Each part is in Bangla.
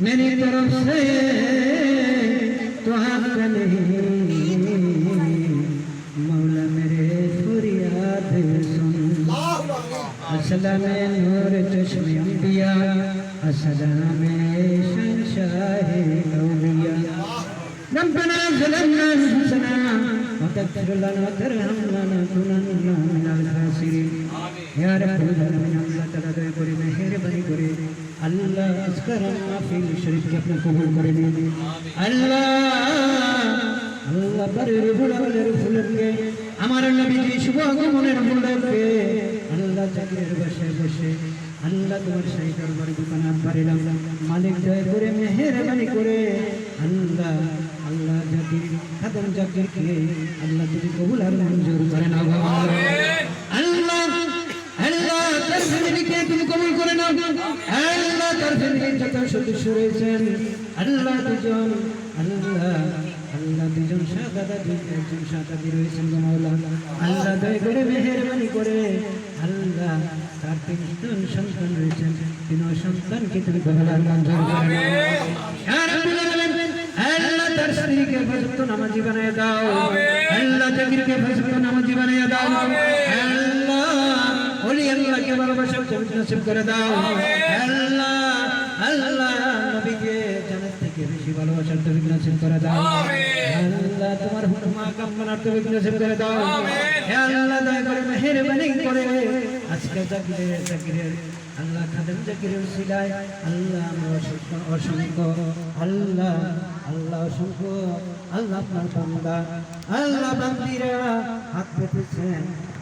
मेरी तरफ से तो हक नहीं मौला मेरे फरियाद सुन असलम नूर चश्म अंबिया असलम शंशाह औलिया ربنا ظلمنا انفسنا وتغفر لنا وترحمنا لنكونن من الخاسرين يا رب العالمين আল্লাহ তাআলা দয়া করে মেহেরবানি করে আল্লাহ আজকের মাহফিল শরীফকে আপনি কবুল করে নিন। আল্লাহ আল্লাহ বাড়ির বুড়ালের ফুলকে আমার নবীজি শুভ আগমনের ফুলকে আল্লাহ চাকরির বসে বসে, আল্লাহ তোমার সেই দরবার দোকানে পারিলাম মালিক দয়া করে, মেহেরবানি করে, আল্লাহ আল্লাহ জাতির খাদম জাতিরকে আল্লাহ তুমি কবুল আর মঞ্জুর করে নাও আল্লাহ ফ্যামিলিকে তুমি কবুল করে নাও। আল্লাহ তার ফ্যামিলির যত সদস্য রয়েছেন আল্লাহ দুজন আল্লাহ আল্লাহ দুজন সাদা একজন সাদা রয়েছেন মাওলা। আল্লাহ দয়া করে মেহেরবানি করে আল্লাহ তার তিনজন সন্তান রয়েছেন। তিন সন্তানকে তুমি কবুল আর মঞ্জুর করে আল্লাহ তার স্ত্রীকে ফজরত নামাজি বানিয়ে দাও। আল্লাহ জাকিরকে ফজরত নামাজি বানিয়ে দাও। আল্লাহ ওলি আল্লাহকে ভালোবাসার তৌফিক নসিব করে দাও। আল্লাহ আল্লাহ নবীকে জান্নাত থেকে বেশি ভালোবাসার তৌফিক নসিব করে দাও। আল্লাহ তোমার হুকুমা কামনার তৌফিক নসিব করে দাও। হে আল্লাহ দয়া করে মেহেরবানি করে আজকে জাকিরের জাকিরের আল্লাহ খাদেম জাকিরের সিলায় আল্লাহ আমরা অসংখ্য অসংখ্য আল্লাহ আল্লাহ অসংখ্য আল্লাহ আপনার বান্দা আল্লাহ বান্দিরা হাত পেতেছেন।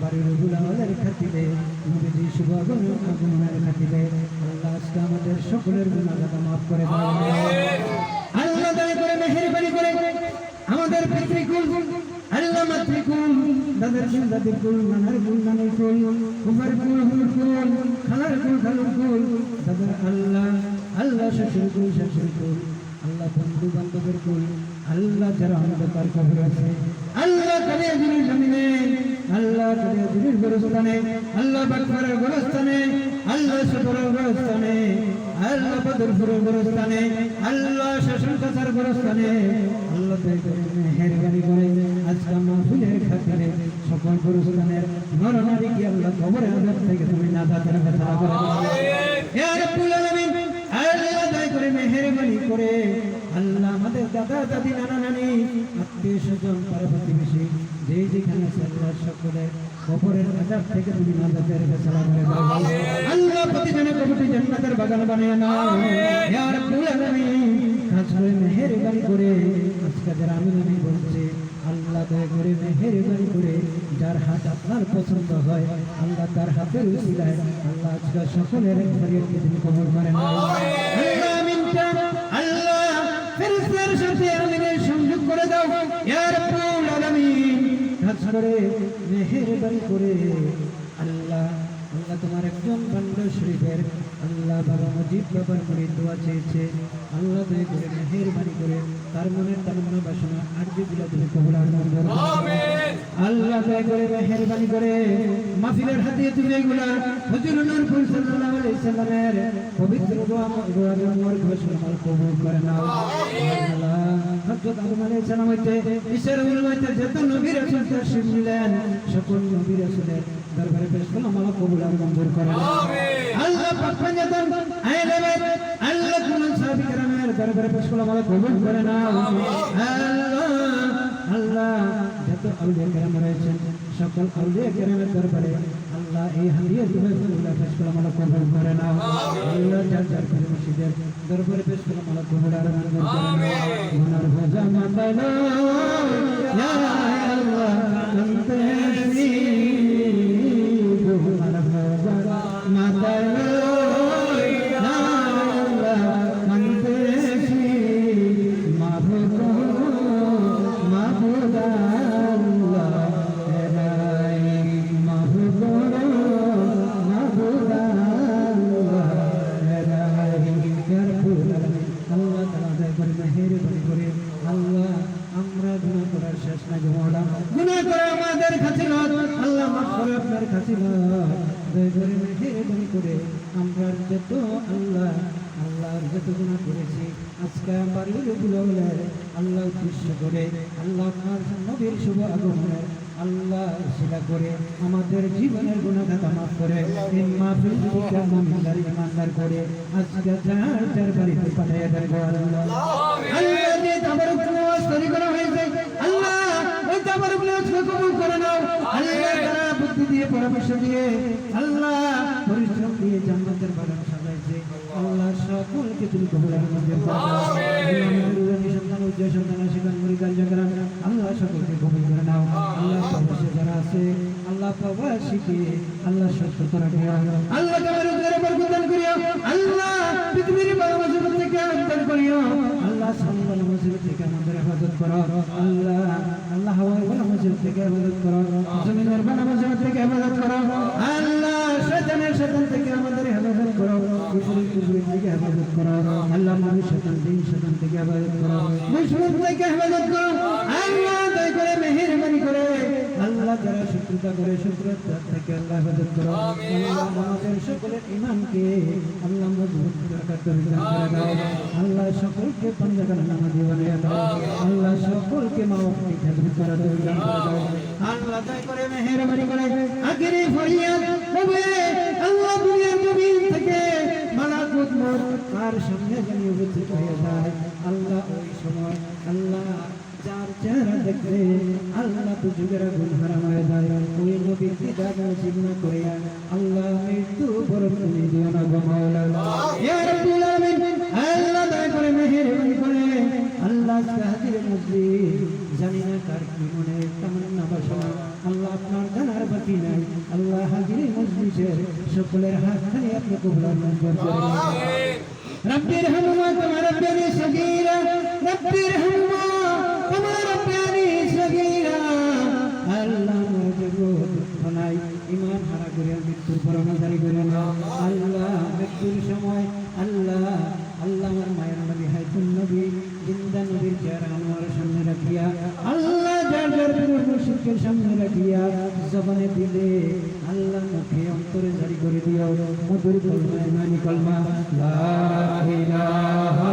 বাড়ির গুলাওয়ালের খাতিরে, নবীজি শুভ আগমন আগমনের খাতিরে আল্লাহ আজকে আমাদের সকলের গুনাহ মাফ করে আল্লাহ দয়া করে আমাদের আল্লাহ মাতৃকুল, দাদার আল্লাহ আল্লাহ শ্বশুর আল্লাহ বন্ধু বান্ধবের কুল, আল্লাহ যারা অন্ধকার কবর আছে, আল্লাহ কালিয়া জিনিস জমিনে আল্লাহ কালিয়া জিনিস গোরস্থানে আল্লাহ বাকমারের গোরস্থানে আল্লাহ সদরের গোরস্থানে আল্লাহ বদরপুরের গোরস্থানে আল্লাহ শাসন কথার গোরস্থানে। আল্লাহ মেহেরবানি করে আজকে মাহফিলের খাতিরে সকল গোরস্থানের নরনারীকে আল্লাহ কবরের আজাব থেকে তুমি নাজাতের কথা করে ইয়া রাব্বুল আলামিন আল্লাহ দয়া করে মেহেরবানি করে আল্লাহ আমাদের দাদা দাদি নানা নানি আত্মীয় স্বজন পাড়া প্রতিবেশী যে যেখানে আল্লাহ সকলের কবরের থেকে তুমি নাজাতের ফেসলা করে দাও। আল্লাহ প্রতিজনে কবরটি জান্নাতের বাগান বানিয়ে নাও। ইয়া রাব্বুল আলামিন খাস করে মেহেরবানি করে, আজকে যারা আমি আমি বলছে, আল্লাহ দয়া করে মেহেরবানি করে, যার হাত আপনার পছন্দ হয়, আল্লাহ তার হাতের উসিলায়, আল্লাহ আজকে সকলের শরীরকে তুমি কবর করে নাও। আল্লাহ ফেরেশতার সাথে আমিনের সংযোগ করে দাও। ইয়া রাব্বুল মেহের মেহেরবানি করে। আল্লাহ আল্লাহ তোমার একজন বান্দা শরীফের আল্লাহ বাবা মজিদ বাবার করে, দোয়া চেয়েছে। আল্লাহ দয়া করে মেহেরবানি করে, তার মনের তামন্না বাসনা আর যেগুলো তুমি কবুল দাও। আল্লাহ দয়া করে, মেহেরবানি করে মাহফিলের হাতে তুমি এগুলা হুজুর নূরপুর সাল্লাল্লাহু আলাইহি সাল্লামের পবিত্র দোয়া দোয়া আমার ঘোষণা আল্লাহ পেশ করে আল্লাহ কবুল করে নাও। আল্লাহ আল্লাহ যত আউলিয়া কেরাম রয়েছেন, সকল আউলিয়া কেরামের দরবারে আল্লাহ এই হারিয়ে দিবাসগুলো পেশ করে মালা কবুল করে নাও। আল্লাহ যার যার করে মসজিদের দরবারে পেশ করে মালা কবুল আর মঞ্জুর করে নাও। গুনার ভোজা মাতানো ইয়া আল্লাহ। করে আমরা যত আল্লাহ আল্লাহর যত গুনাহ করেছি আজকে আমারগুলো আল্লাহ উদ্দেশ্য করে আল্লাহ নবীর শুভ আগমনে আল্লাহ সেটা করে আমাদের জীবনের গুণাখাতা মাফ করে ইমানদার করে আজকে যার যার বাড়িতে পাঠিয়ে দেন আল্লাহ। আল্লাহ যে করা হয়েছে আল্লাহ ওই কবুল করে নাও আল্লাহ তারা বুদ্ধি দিয়ে আল্লাহ পরিশ্রম দিয়ে জান্নাতের বাগান সাজাইছে। আল্লাহ সকলকে তুমি কবুলের মধ্যে সন্তান উজ্জ্বল সন্তান আশীর্বাদ মুড়ি কার্যক্রম আল্লাহ সকলকে কবুল করে নাও। আল্লাহ যারা আছে আল্লাহ প্রবাসীকে আল্লাহ সত্য রাখিয়া আল্লাহ তোমার উদ্ধারে বরকদান করিয়া আল্লাহ পৃথিবীর বড় মুসিবত থেকে উদ্ধার করিয়া আল্লাহ সামনে মুসিবত থেকে আমাদের হেফাজত করো। আল্লাহ আল্লাহ হওয়ার বড় মুসিবত থেকে হেফাজত করো। জমিনের বড় মুসিবত থেকে করো। করো। করো। করো। করো। করে করে শত্রুতা করে শত্রুতা থেকে আল্লাহ হেফাজত করো। আমাদের সকলের ইমানকে আল্লাহ মজবুত করে দাও। আল্লাহ সকলকে নামাজি বানিয়ে আল্লাহ সকলকে মাওয়াফি হেফাজত করার তৌফিক দান করে দাও। আল্লাহ দয়া করে মেহেরবানি করে আখিরি ফরিয়াদ হবে আল্লাহ দুনিয়ার জমিন থেকে মালাকুত মোর আর সামনে জানি উপস্থিত হয়ে যায়। আল্লাহ ওই সময় আল্লাহ চেহারা দেখলে আল্লাহ তো যুগের গুণ হারাম হয়ে যায় ওই নবীর দিদার নসিব না করে আল্লাহ মৃত্যু বরণ তুমি দিও না গো মাওলা ইয়া রাব্বুল আলামিন আল্লাহ দয়া করে মেহেরবানি করে আল্লাহ আজকে হাজির মসজিদ জানি না কার কি মনে তামান্না বাসনা আল্লাহ আপনার জানার বাকি নাই আল্লাহ হাজির মসজিদের সকলের হাত খালি আপনি কবুলার মঞ্জুর করে নিন। رب ارحمهما كما ربياني صغيرا رب ارحمهما মৃত্যুর করে আল্লাহ মৃত্যুর সময়, আল্লাহ আল্লাহ আমার মায়ের নবী হাইতুল নবী, জিন্দা নবীর চেহারা আমার সামনে রাখিয়া, আল্লাহ যার সামনে রাখিয়া, জবানে দিলে আল্লাহ মুখে অন্তরে জারি করে দিও মধুর কলমা, লা ইলাহা